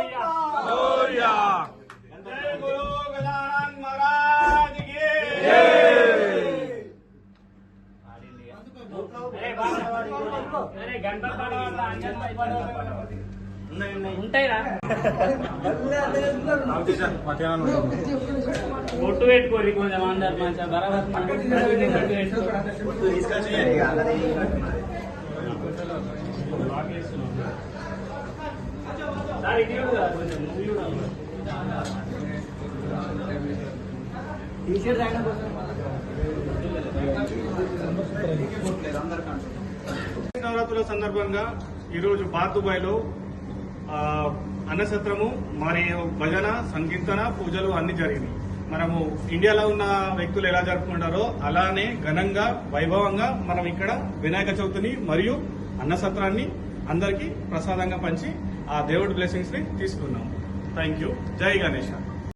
मोरिया जय गुरु गजानन महाराज की అరే గంట పడవల్ల అంజన్ పడవల్ల బొట్టు పెట్టుకోరి కొంచెం అందరు మంచిగా బరాబర్ తీసుకొచ్చి నవరాత్రుల సందర్భంగా ఈరోజు బాతుబాయిలో ఆ, అన్నసత్రము మరియు భజన సంకీర్తన పూజలు అన్ని జరిగినాయి. మనము ఇండియాలో ఉన్న వ్యక్తులు ఎలా జరుపుకుంటారో అలానే ఘనంగా వైభవంగా మనం ఇక్కడ వినాయక చవితిని మరియు అన్నసత్రాన్ని అందరికీ ప్రసాదంగా పంచి ఆ దేవుడి బ్లెస్సింగ్స్ని తీసుకున్నాం. థ్యాంక్ యూ జై గణేష్.